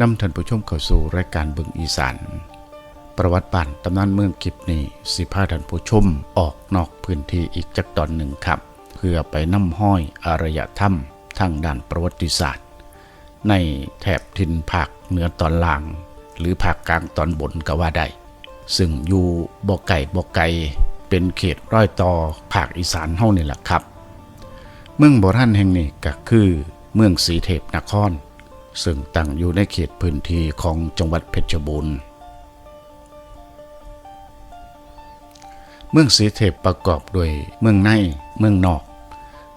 นำท่านผู้ชมเข้าสู่รายการเบิงอีสานประวัติบ้านตำนานเมืองกิบนี้สิพาท่านผู้ชมออกนอกพื้นที่อีกจักตอนหนึ่งครับ เพื่อไปน้ำห้อยอารยธรรมทางด้านประวัติศาสตร์ ในแถบทินภาคเหนือตอนล่าง หรือภาคกลางตอนบนก็ว่าได้ ซึ่งอยู่บ่ไก่บ่ไก่เป็นเขตร้อยต่อภาคอีสานเฮานี่แหละครับ เมืองโบราณแห่งนี้ก็คือเมืองสีเทพนคร ซึ่งตั้งอยู่ในเขตพื้นที่ของจังหวัดเพชรบูรณ์ เมืองสีเทพประกอบด้วยเมืองในเมืองนอก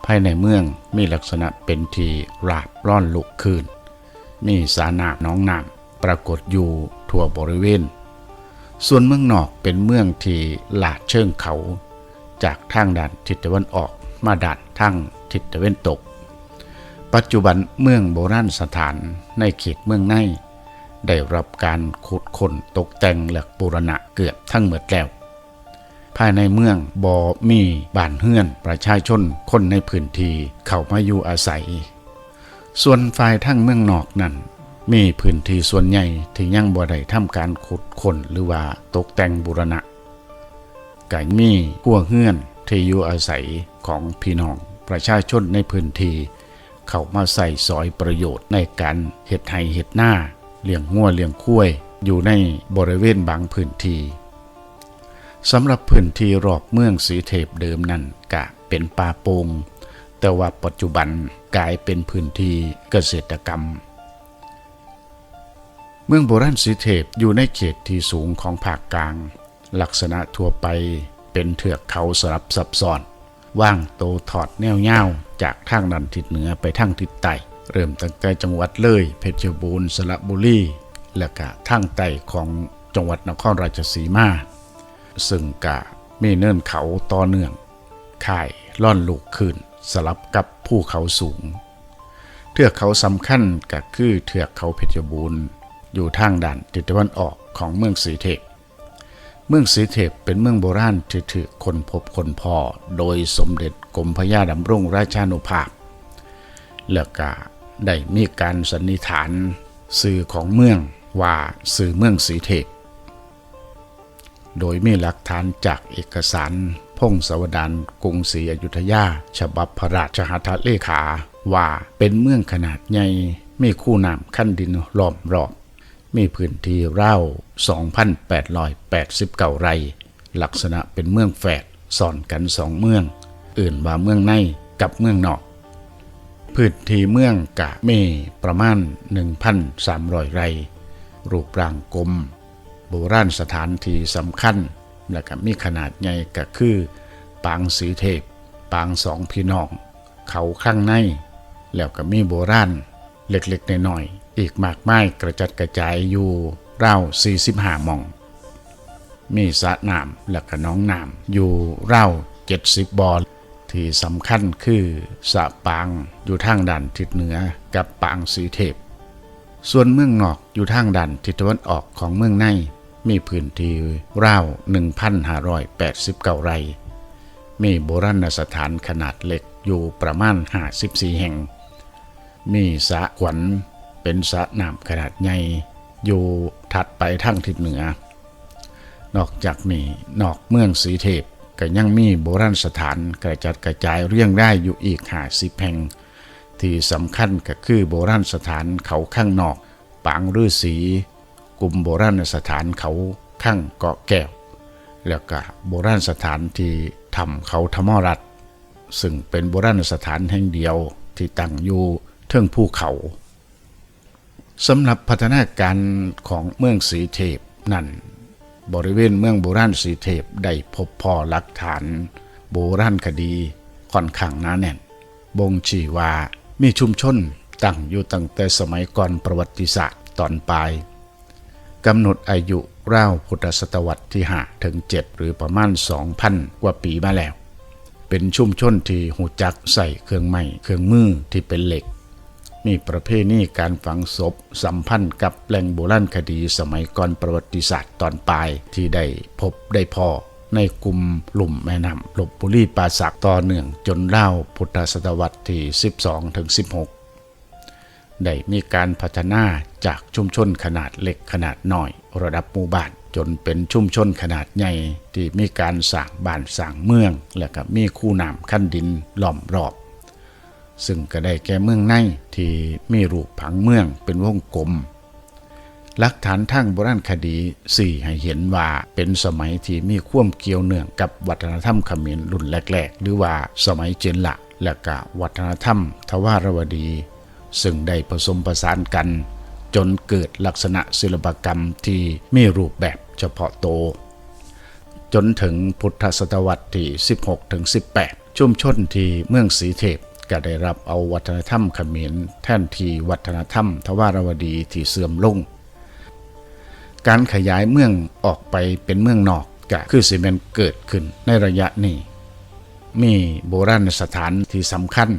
ภายในเมืองมีลักษณะเป็นที่ราบร่อนลุกคืน มีสานาน้องน้ำปรากฏอยู่ทั่วบริเวณ ส่วนเมืองนอกเป็นเมืองที่ลาดเชิงเขา จากทางด้านทิศตะวันออกมาด้านทางทิศตะวันตก ปัจจุบันเมืองโบราณสถานในเขตเมืองใน ได้รับการขุดค้นตกแต่งและบูรณะเกือบทั้งหมดแล้ว ภายในเมืองบอมีบ้านเฮือนประชาชนคนในพื้นที่เข้ามาอยู่อาศัย ส่วนฝ่ายทั้งเมืองนอกนั้นมีพื้นที่ส่วนใหญ่ที่ยังบ่ได้ทำการขุดค้นหรือว่าตกแต่งบูรณะก็มีขั้วเฮือนที่อยู่อาศัยของพี่น้องประชาชนในพื้นที่ เข้ามาใส่สอยประโยชน์ในการเฮ็ดไห่เฮ็ดหน้าเลี้ยงงัวเลี้ยงคุ้ยอยู่ในบริเวณบางพื้นที่สำหรับพื้นที่รอบเมืองสีเทพเดิมนั่นกะเป็นป่าโปงแต่ว่าปัจจุบันกลายเป็นพื้นที่เกษตรกรรม เมืองโบราณสีเทพอยู่ในเขตที่สูงของภาคกลาง ลักษณะทั่วไปเป็นเทือกเขาสลับซับซ้อน ว่างโตถอดแนวเง่า จากทางด้านทิศเหนือไปทางทิศใต้เริ่มตั้งแต่จังหวัดเลย เพชรบูรณ์สระบุรีและก็ทางใต้ของจังหวัดนครราชสีมา ซึ่งกะมีเนินเขาต่อเนื่องข่ายล่อนลูกขึ้นสลับกับภูเขาสูง เทือกเขาสำคัญก็คือเทือกเขาเพชรบูรณ์ อยู่ทางด้านทิศตะวันออกของเมืองสีเทพ เมืองสีเทพเป็นเมืองโบราณที่ถือคนพบคนพอโดยสมเด็จ กรมพระยาดำรงราชานุภาพ แล้วก็ได้มีการสันนิษฐานสื่อของเมืองว่าสื่อเมืองสีเทพโดยมีหลักฐานจากเอกสารพงศาวดารกรุงศรีอยุธยา ฉบับพระราชหัตถเลขาว่าเป็นเมืองขนาดใหญ่มีคู่น้ำขั้นดินล้อมรอบ มีพื้นที่เร่า 2,889 ไร่ ลักษณะเป็นเมืองแฝดซ่อนกันสองเมือง อื่นว่าเมืองในกับเมืองนอกพื้นที่เมืองกะเมประมาณ 1,300 ไร่รูปร่างกลม โบราณสถานที่สำคัญ และก็มีขนาดใหญ่ก็คือ ปางสีเทพ ปางสองพี่น้อง เขาข้างใน แล้วก็มีโบราณ เล็กๆน้อยๆอีกมากมายกระจัดกระจายอยู่ราว45หม่อง มีสระน้ำและก็น้องน้ำอยู่ราว70บ่อ ที่สำคัญคือสะปางอยู่ทางด้านทิศเหนือกับปางสีเทพ ส่วนเมืองนอกอยู่ทางด้านทิศตะวันออกของเมืองในมีพื้นที่ราว1,589 ไร่มีโบราณสถานขนาดเล็กอยู่ประมาณ 54 แห่ง มีสระขวัญเป็นสระน้ำขนาดใหญ่อยู่ถัดไปทางทิศเหนือ นอกจากนี้นอกเมืองสีเทพ ก็ยังมีโบราณสถานกระจัดกระจายเรียงได้อยู่อีกหาสิบแห่ง ที่สำคัญก็คือโบราณสถานเขาข้างนอก ปางฤาษีกลุ่มโบราณสถานเขาข้างเกาะแก้ว แล้วก็โบราณสถานที่ทำเขาธรรมรัตน์ซึ่งเป็นโบราณสถานแห่งเดียวที่ตั้งอยู่เทิงภูเขาสำหรับพัฒนาการของเมืองสีเทพนั่น บริเวณเมืองโบราณสีเทพได้พบพอหลักฐาน โบราณคดีค่อนข้างหนาแน่น บ่งชี้ว่ามีชุมชนตั้งอยู่ตั้งแต่สมัยก่อนประวัติศาสตร์ตอนปลายกำหนดอายุราวพุทธศตวรรษที่5ถึง 7 หรือประมาณ 2,000 กว่าปีมาแล้ว เป็นชุมชนที่หูจักใส่เครื่องไม้เครื่องมือที่เป็นเหล็ก มีประเพณีการฝังศพ สัมพันธ์กับแหล่งโบราณคดีสมัยก่อนประวัติศาสตร์ตอนปลายที่ได้พบได้พอในกลุ่มหลุ่มแม่น้ำลบบุรีปราสักต่อเนื่องจนเล่าพุทธศตวรรษที่ 12ถึง16 ได้มีการพัฒนาจากชุมชนขนาดเล็กขนาดน้อย ระดับหมู่บ้านจนเป็นชุมชนขนาดใหญ่ที่มีการสร้างบ้านสร้างเมือง และก็มีคูน้ำขั้นดินล้อมรอบ ซึ่งก็ได้แก่เมืองในที่มีรูปผังเมืองเป็นวงกลมหลักฐานทางโบราณคดีสี่ให้เห็นว่าเป็นสมัยที่มีความเกี่ยวเนื่องกับวัฒนธรรมขมิรรุ่นแรก ๆ หรือว่าสมัยเจนละและก็วัฒนธรรม ทวารวดี ซึ่งได้ผสมผสานกัน จนเกิดลักษณะศิลปกรรมที่มีรูปแบบเฉพาะโตวจนถึงพุทธศตวรรษที่ 16ถึง18 ชุมชนที่เมืองสีเทพ ก็ได้รับเอาวัฒนธรรมเขมรแทนที่วัฒนธรรม ทวารวดีที่เสื่อมลง การขยายเมืองออกไปเป็นเมืองนอกก็คือสิเมนเกิดขึ้นในระยะนี้ มีโบราณสถานที่สำคัญ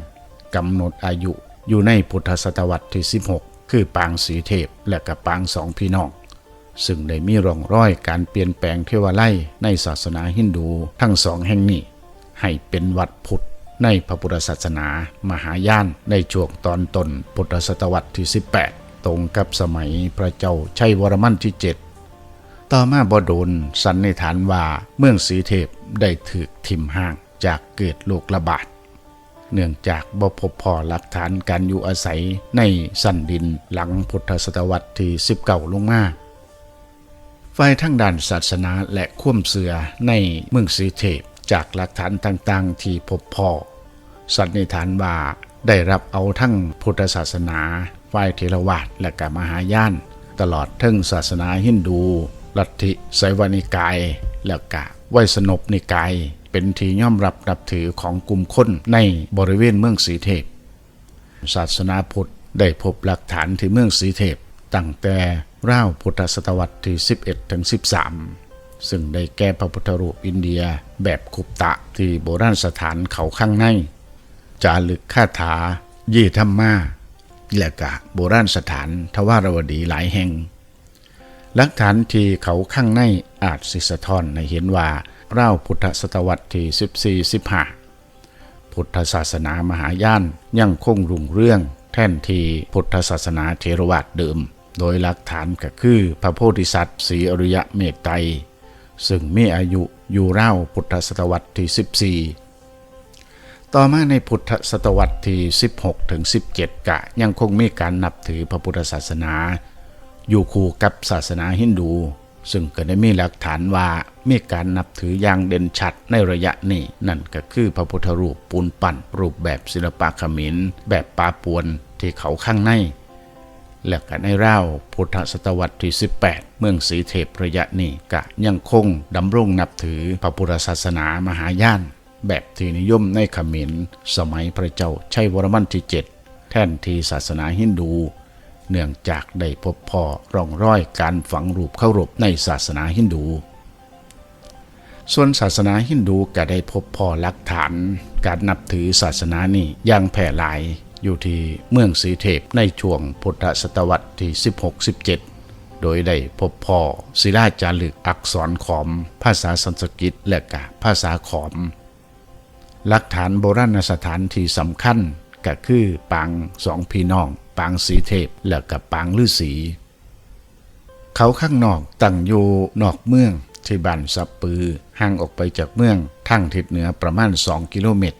กำหนดอายุอยู่ในพุทธศตวรรษที่ 16 คือปางสีเทพและกับปางสองพี่น้อง ซึ่งได้มีร่องรอยการเปลี่ยนแปลงเทวไลในศาสนาฮินดูทั้งสองแห่งนี้ ให้เป็นวัดพุทธ ในพระพุทธศาสนามหายานในช่วงตอนต้นพุทธศตวรรษที่ 18 ตรงกับสมัยพระเจ้าชัยวรมันที่ 7 ต่อมาบโดนสันนิษฐานว่าเมืองสีเทพได้ถูกทิมห่างจากเกิดโรคระบาด เนื่องจากบ่พบพอหลักฐานการอยู่อาศัยในสันดินหลังพุทธศตวรรษที่ 19 ลงมาฝ่ายทั้งด้านศาสนาและข่วมเสือในเมืองสีเทพ จากหลักฐานต่างๆ ที่พบพ่อ สันนิษฐานว่าได้รับเอาทั้งพุทธศาสนาฝ่ายเทรวาสและก็มหายาน ตลอดทั้งศาสนาฮินดู ลัทธิไสวานิกาย และกะไวยสนบนิกาย เป็นที่ยอมรับนับถือของกลุ่มคนในบริเวณเมืองสีเทพ ศาสนาพุทธได้พบหลักฐานที่เมืองสีเทพตั้งแต่ราวพุทธศตวรรษที่ 11ถึง13 ซึ่งได้แก่พระพุทธรูปอินเดียแบบคุปตะที่โบราณสถานเขาข้างใน จารึกคาถาเยี่ธรรมาและกะโบราณสถานทวารวดีหลายแห่งหลักฐานที่เขาข้างในอาจสิสะท้อนให้เห็นว่าเล่าพุทธศตวรรษที่14-15 พุทธศาสนามหายานยังคงรุ่งเรื่องแท่นที่พุทธศาสนาเทรวาสเดิม โดยหลักฐานก็คือพระโพธิสัตว์สีอริยะเมตไตร ซึ่งมีอายุอยู่เล่าพุทธศตวรรษที่ 14 ต่อมาในพุทธศตวรรษที่ 16 ถึง 17 กะ ยังคงมีการนับถือพระพุทธศาสนา อยู่คู่กับศาสนาฮินดู ซึ่งก็ได้มีหลักฐานว่ามีการนับถืออย่างเด่นชัดในระยะนี้นั่นก็คือพระพุทธรูปปูนปั้นรูปแบบศิลปะขมินแบบปาปวนที่เขาข้างใน และก็ในราวพุทธศตวรรษที่ 18 เมืองสีเทพระยะนี้ก็ยังคงดำรงนับถือพระพุทธศาสนามหายาน แบบที่นิยมในขมรสมัยพระเจ้าชัยวรมันที่ 7 แทนที่ศาสนาฮินดู เนื่องจากได้พบพ่อร่องร้อยการฝังรูปเคารพในศาสนาฮินดู ส่วนศาสนาฮินดูก็ได้พบพ่อหลักฐาน การนับถือศาสนานี้อย่างแพร่หลาย อยู่ที่เมืองสีเทพในช่วงพุทธศตวรรษที่ 16-17 โดยได้พบพ่อศิลาจารึกอักษรขอม ภาษาสันสกฤตและกะภาษาขอม หลักฐานโบราณสถานที่สำคัญก็คือปางสองพี่น้อง ปางสีเทพและกับปางฤาษีเขาข้างนอกตั้งอยู่นอกเมืองที่บ้านสับปือห่างออกไปจากเมืองทั้งทิศเหนือประมาณ 2 กิโลเมตร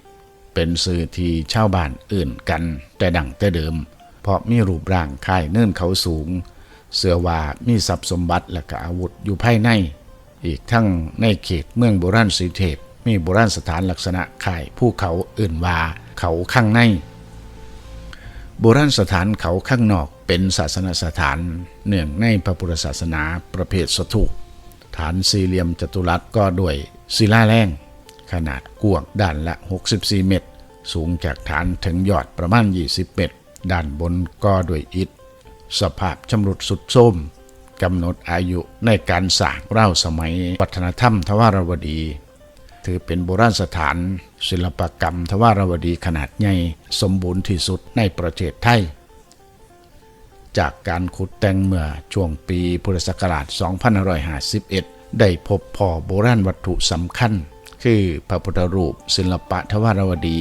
เป็นสื่อที่ชาวบ้านอื่นกัน แต่ดังแต่เดิม เพราะมีรูปร่างคล้ายเนินเขาสูง เสือว่ามีทรัพย์สมบัติและก็อาวุธอยู่ภายใน อีกทั้งในเขตเมืองโบราณสีเทพมีโบราณสถานลักษณะคล้ายภูเขาอื่นว่าเขาข้างใน โบราณสถานเขาข้างนอกเป็นศาสนสถานเนื่องในพระพุทธศาสนาประเภทสถูปฐานสี่เหลี่ยมจัตุรัสก็ด้วยศิลาแรง ขนาดกว้างด้านละ 64 เมตร สูงจากฐานถึงยอดประมาณ 20 เมตร ด้านบนก็ด้วยอิฐ สภาพชำรุดสุดโทรมกำหนดอายุในการสร้างเล่าสมัยวัฒนธรรมทวารวดี ถือเป็นโบราณสถาน ศิลปกรรมทวารวดีขนาดใหญ่สมบูรณ์ที่สุดในประเทศไทย จากการขุดแต่งเมื่อช่วงปีพุทธศักราช 2551 ได้พบพ่อโบราณวัตถุสำคัญ คือพระพุทธรูปศิลปะทวารวดี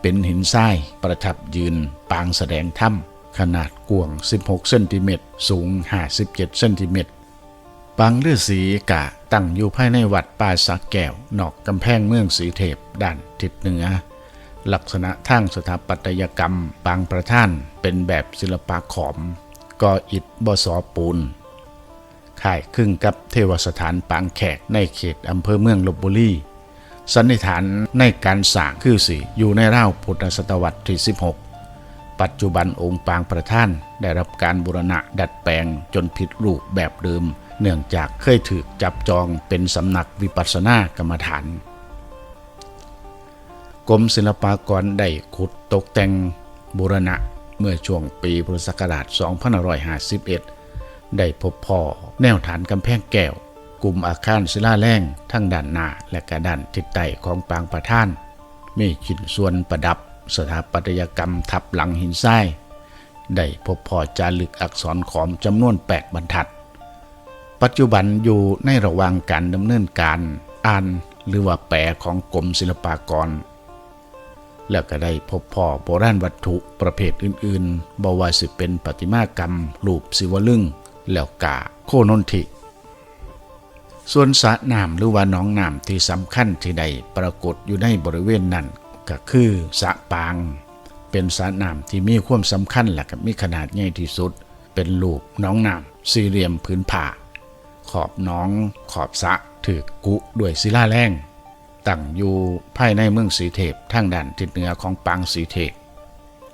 เป็นหินทรายประทับยืนปางแสดงธรรมขนาดกว้าง 16 เซนติเมตร สูง 57 เซนติเมตร ปางฤาษีกะตั้งอยู่ภายในวัดป่าสักแก้ว นอกกำแพงเมืองสีเทพด้านทิศเหนือ ลักษณะทางสถาปัตยกรรม ปางประท่านเป็นแบบศิลปะขอมก่ออิฐบสอปูน ข่ายครึ่งกับเทวสถานปางแขกในเขตอำเภอเมืองลบบุรีสันนิษฐานในการสร้างคือสิอยู่ในราวพุทธศตวรรษที่ 16 ปัจจุบันองค์ปางประท่านได้รับการบูรณะดัดแปลงจนผิดรูปแบบเดิม เนื่องจากเคยถูกจับจองเป็นสำนักวิปัสสนากรรมฐานกรมศิลปากรได้ขุดตกแต่งบูรณะเมื่อช่วงปีพุทธศักราช2551 ได้พบพ่อแนวฐานกำแพงแก้ว กลุ่มอาคารศิลาแรงทั้งด้านหน้าและกระด้านทิศใต้ของปางประท่าน มีชิ้นส่วนประดับสถาปัตยกรรมทับหลังหินทรายได้พบพ่อจารึกอักษรขอมจำนวน 8 บรรทัด ปัจจุบันอยู่ในระหว่างการดำเนินการอ่านหรือว่าแปลของกรมศิลปากร แล้วก็ได้พบพ่อโบราณวัตถุประเภทอื่นๆบ่ว่าสิเป็นประติมากรรมรูปศิวลึง แล้วกาโคนนทิส่วนสระน้ำหรือว่าน้องน้ำที่สำคัญที่ได้ปรากฏอยู่ในบริเวณนั้นก็คือสระปาง เป็นสระน้ำที่มีความสำคัญและก็มีขนาดใหญ่ที่สุด เป็นรูปน้องน้ำสี่เหลี่ยมผืนผ้าขอบน้องขอบสระถือกุด้วยศิลาแรงตั้งอยู่ภายในเมืองสีเทพทางด้านทิศเหนือของปางสีเทพ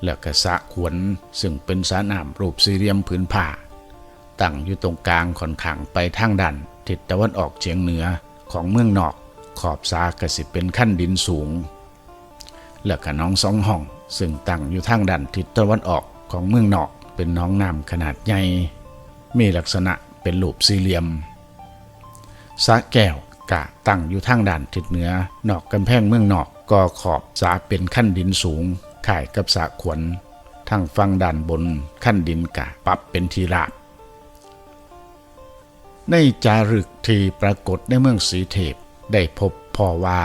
แล้วก็สะขวนซึ่งเป็นสระน้ำรูปสี่เหลี่ยมผืนผ้า ตั้งอยู่ตรงกลางคอนข้างไปทางด้านทิศตะวันออกเฉียงเหนือของเมืองนอกขอบสากระสิเป็นขั้นดินสูง แล้วก็น้องสองห้อง ซึ่งตั้งอยู่ทางด้านทิศตะวันออกของเมืองนอกเป็นน้องน้ำขนาดใหญ่ มีลักษณะเป็นรูปสี่เหลี่ยมสระแก้วกะตั้งอยู่ทางด้านทิศเหนือนอกกำแพงเมืองนอกก็ขอบสาเป็นขั้นดินสูงข่ายกับสะขวนทางฝั่งด้านบนขั้นดินกะปรับเป็นทีราบ ในจารึกที่ปรากฏในเมืองสีเทพ ได้พบพ่อว่า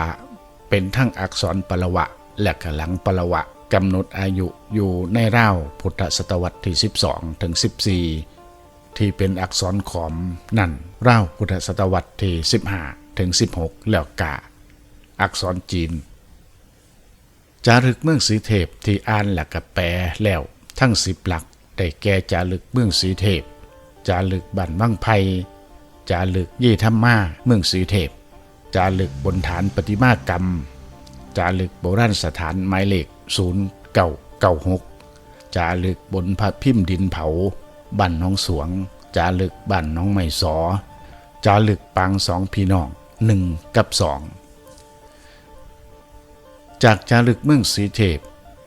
เป็นทั้งอักษรปรวะ และกหลังปรวะกำหนดอายุอยู่ในราวพุทธศตวรรษที่ 12 ถึง 14 ที่เป็นอักษรขอมนั่นราวพุทธศตวรรษที่ 15 ถึง 16 แล้วกาอักษรจีน จารึกเมืองสีเทพที่อ่านและกับแปลแล้วทั้งสิบหลักได้แก่จารึกเมืองสีเทพ จารึกบันบังไพ จารึกเยธรรมาเมืองสีเทพ จารึกบนฐานปฏิมากรรม จารึกโบราณสถานหมายเลขศูนย์เก่าเก่าหกจารึกบนพระพิมพ์ดินเผาบ้านน้องสวง จารึกบ้านน้องไม่สอ จารึกปางสองพี่น้องหนึ่งกับสองจากจารึกเมืองสีเทพ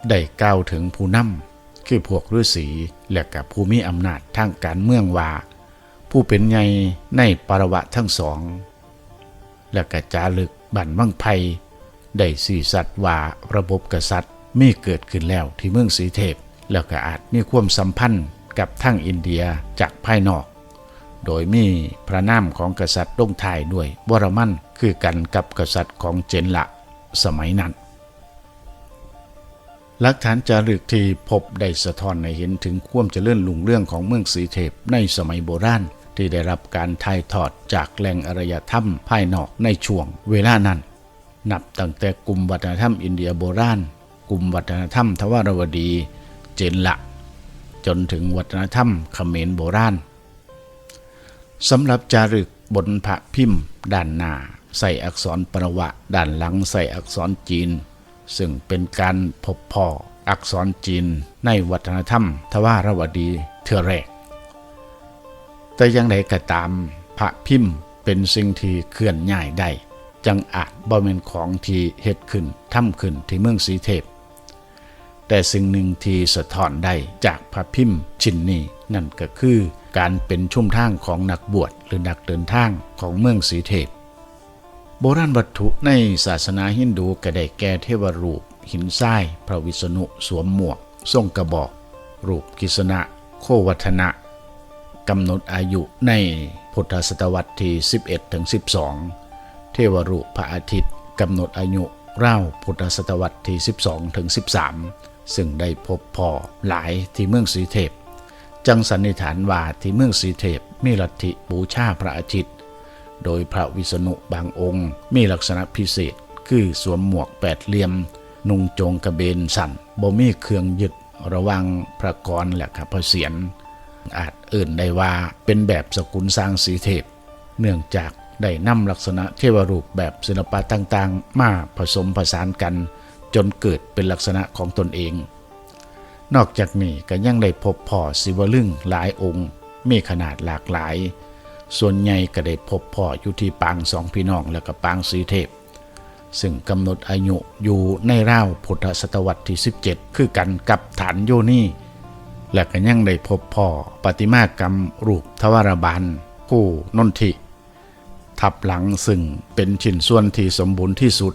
ได้กล่าวถึงผู้นำคือพวกฤาษีและกับผู้มีอำนาจทางการเมืองว่า ผู้เป็นใหญ่ในปรวะทั้งสอง และก็จารึกบั่นบังไพได้สีสัตว์ว่าระบบกษัตริย์มีเกิดขึ้นแล้วที่เมืองสีเทพ แล้วก็อาจมีความสัมพันธ์กับทั้งอินเดียจากภายนอก โดยมีพระนามของกษัตริย์ลงไทยด้วยวรมันคือกันกับกษัตริย์ของเจนละสมัยนั้นหลักฐานจารึกที่พบได้สะท้อนให้เห็นถึงความเจริญรุ่งเรื่องของเมืองสีเทพในสมัยโบราณ ที่ได้รับการถ่ายทอดจากแหล่งอารยธรรมภายนอกในช่วงเวลานั้น นับตั้งแต่กลุ่มวัฒนธรรมอินเดียโบราณ กลุ่มวัฒนธรรมทวารวดี เจนละ จนถึงวัฒนธรรมเขมรโบราณสำหรับจารึกบนพระพิมพ์ ด้านหน้าใส่อักษรปรวะ ด้านหลังใส่อักษรจีน ซึ่งเป็นการพบพ่ออักษรจีนในวัฒนธรรมทวารวดีเทือแรก แต่อยังไดก็ตามพระพิมพ์เป็นสิ่งที่เคลื่อนย้ายได้ จังอาจบ่เป็นของที่เฮ็ดขึ้นทำขึ้นที่เมืองสีเทพ แต่สิ่งหนึ่งที่สะท้อนได้จากพระพิมพ์ชิ้นนี้นั่นก็คือการเป็นชุ่มทางของนักบวชหรือนักเดินทางของเมืองสีเทพ โบราณวัตถุในศาสนาฮินดูก็ได้แก่เทวรูป หินทราย พระวิษณุสวมหมวก ทรงกระบอก รูปกิษณะ โควัฒนะ กำหนดอายุในพุทธศตวรรษที่ 11 ถึง 12 เทวรูปพระอาทิตย์กำหนดอายุราพุทธศตวรรษที่ 12 ถึง 13 ซึ่งได้พบพ่อหลายที่เมืองสีเทพ จังสันนิษฐานว่าที่เมืองสีเทพมีลัทธิบูชาพระอาทิตย์ โดยพระวิษณุบางองค์ มีลักษณะพิเศษคือสวมหมวกแปดเหลี่ยม นุ่งโจงกระเบนสั่นบ่มีเครื่องยึดระวังพระกรและขับพระเสียร อาจเอื่นได้ว่าเป็นแบบสกุลสร้างสีเทพ เนื่องจากได้นำลักษณะเทวรูปแบบศิลปะต่างๆ มาผสมผสานกัน จนเกิดเป็นลักษณะของตนเอง นอกจากนี้ก็ยังได้พบพ่อศิวลึงหลายองค์มีขนาดหลากหลาย ส่วนใหญ่ก็ได้พบพ่ออยู่ที่ปางสองพี่น้องและก็ปางสีเทพ ซึ่งกำหนดอายุอยู่ในราวพุทธศตวรรษที่ 17 คือกันกับฐานโยนี่ และก็ยังได้พบพ่อปฏิมากรรมรูปทวารบาลผู้นนทิทับหลังซึ่งเป็นชิ้นส่วนที่สมบูรณ์ที่สุด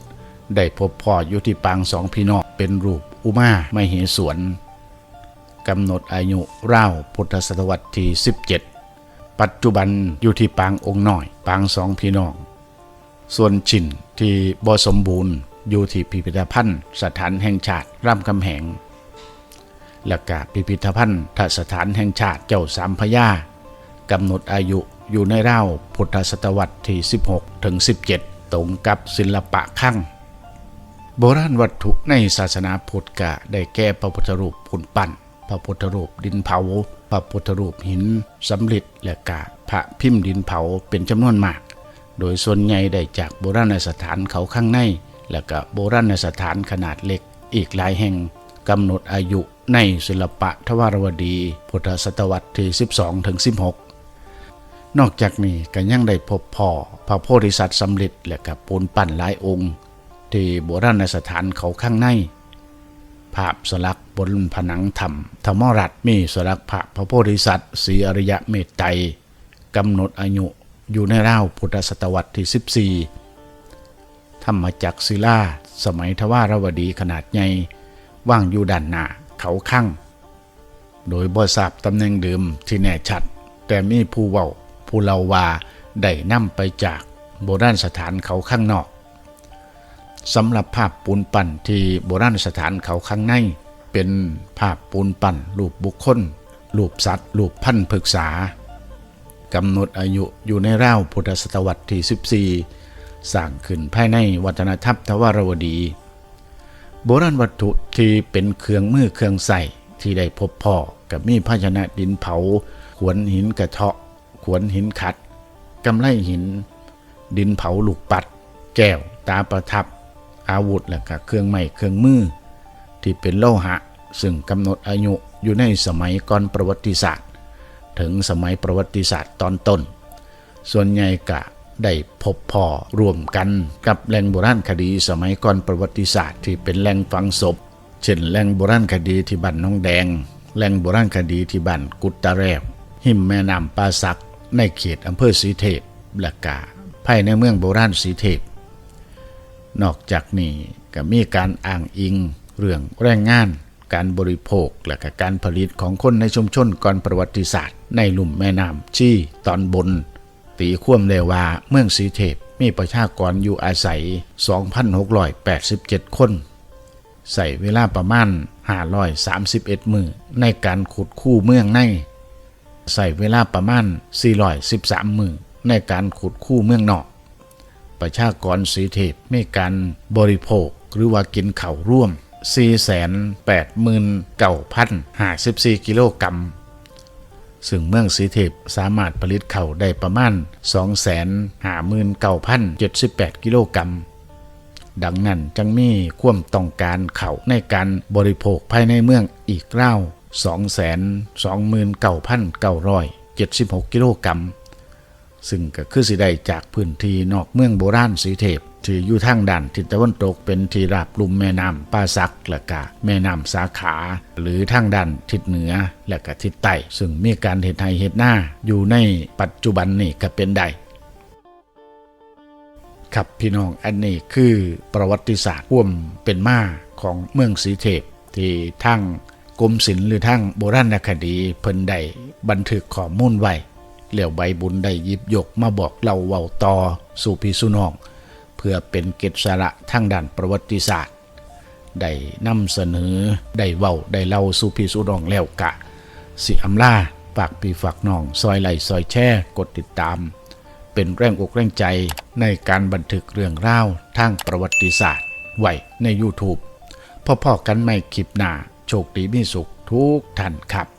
ได้พบพ่ออยู่ที่ปางสองพี่น้องเป็นรูปอุมาไม่เหสวนกำหนดอายุราพุทธศตวรรษที่ 17 ปัจจุบันอยู่ที่ปางองค์น้อย ปางสองพี่น้อง ส่วนชิ้นที่บ่สมบูรณ์อยู่ที่พิพิธภัณฑ์สถานแห่งชาติร่ำคำแหง และกาพิพิธภัณฑ์สถานแห่งชาติเจ้าสามพระยากำหนดอายุอยู่ในราวพุทธศตวรรษที่ 16 ถึง 17 ตรงกับศิลปะข้างโบราณวัตถุในศาสนาพุทธกะได้แก่พระพุทธรูปขุนปั้น พระพุทธรูปดินเผา พระพุทธรูปหินสำริดและกาพระพิมพ์ดินเผาเป็นจำนวนมาก โดยส่วนใหญ่ได้จากโบราณสถานเขาข้างใน และก็โบราณสถานขนาดเล็กอีกหลายแห่งกำหนดอายุ ในศิลปะทวารวดี พุทธศตวรรษที่ 12ถึง16 นอกจากนี้ก็ยังได้พบพ่อพระโพธิสัตว์สำเร็จและกับปูนปั้นหลายองค์ ที่โบราณสถานเขาข้างใน ภาพสลักบนผนังธรรมธรรมรัตน์มีสลักพระพระโพธิสัตว์สีอริยะเมตไตรกำหนดอายุอยู่ในราวพุทธศตวรรษที่ 14 ธรรมจักศิลาสมัยทวารวดีขนาดใหญ่ว่างอยู่ด้านหน้า เขาข้างโดยบ่ทราบตำแหน่งเดิมที่แน่ชัด แต่มีผู้เว้าผู้เล่าว่าได้นำไปจากโบราณสถานเขาข้างนอกสำหรับภาพปูนปั้นที่โบราณสถานเขาข้างใน เป็นภาพปูนปั้นรูปบุคคลรูปสัตว์รูปพันธุ์พฤกษากำหนดอายุอยู่ในราวพุทธศตวรรษที่ 14 สร้างขึ้นภายในวัฒนธรรมทวารวดี โบราณวัตถุที่เป็นเครื่องมือเครื่องใส่ที่ได้พบพ่อกับมีภาชนะดินเผา ขวนหินกระเทาะ ขวนหินขัดกำไลหิน ดินเผาลูกปัด แก้ว ตาประทับ อาวุธและก็เครื่องไม้เครื่องมือ ที่เป็นโลหะ ซึ่งกำหนดอายุอยู่ในสมัยก่อนประวัติศาสตร์ ถึงสมัยประวัติศาสตร์ตอนต้น ส่วนใหญ่กะ ได้พบพ่อร่วมกันกับแหล่งโบราณคดีสมัยก่อนประวัติศาสตร์ที่เป็นแหล่งฝังศพ เช่นแหล่งโบราณคดีที่บ้านน้องแดง แหล่งโบราณคดีที่บ้านกุตตะแรบ หิมแม่น้ำปาสัก ในเขตอำเภอสีเทพและกาภายในเมืองโบราณสีเทพ นอกจากนี้ก็มีการอ้างอิง เรื่องแรงงานการบริโภคและกการผลิตของคนในชุมชนก่อนประวัติศาสตร์ ในลุ่มแม่น้ำชี่ตอนบน ตีควมเลว่าเมืองสีเทพมีประชากรอยู่อาศัย 2,687 คน ใส่เวลาประมาณ 531 มือในการขุดคู่เมืองใน ใส่เวลาประมาณ 413 มือในการขุดคู่เมืองนอก ประชากรสีเทพมีการบริโภคหรือว่ากินเข้าร่วม 489,054 กิโลกรัม ซึ่งเมืองสีเทพสามารถผลิตเข่าได้ประมาณ 259,078 กิโลกรัม ดังนั้นจึงมีความต้องการเข่าในการบริโภคภายในเมืองอีกราว229,976 กิโลกรัม ซึ่งก็คือสิได้จากพื้นที่นอกเมืองโบราณสีเทพ ที่อยู่ทางด้านทิศตะวันตกเป็นที่ราบลุ่มแม่น้ำป่าสักและกะแม่น้ำสาขา หรือทางด้านทิศเหนือและก็ทิศใต้ซึ่งมีการเห็ดไห้เห็ดหน้าอยู่ในปัจจุบันนี่ก็เป็นได้ครับพี่น้องอันนี้คือประวัติศาสตร์ร่วมเป็นมาของเมืองสีเทพที่ทั้งกรมศิลป์หรือทั้งโบราณคดีเพิ่นได้บันทึกข้อมูลไว้แล้วใบบุญได้ยิบยกมาบอกเล่าเว้าต่อสู่พี่สุนอง เพื่อเป็นเกตสาระทางด้านประวัติศาสตร์ ได้นำเสนอ ได้เว้า ได้เล่าสู่พี่สู่น้องแล้วกะ สิอำลาฝากพี่ฝากน้อง ซอยไหลซอยแช่กดติดตาม เป็นแรงอกแรงใจในการบันทึกเรื่องราวทางประวัติศาสตร์ ไว้ใน YouTube พ่อๆกันไม่คลิปหน้า โชคดีมีสุขทุกท่านครับ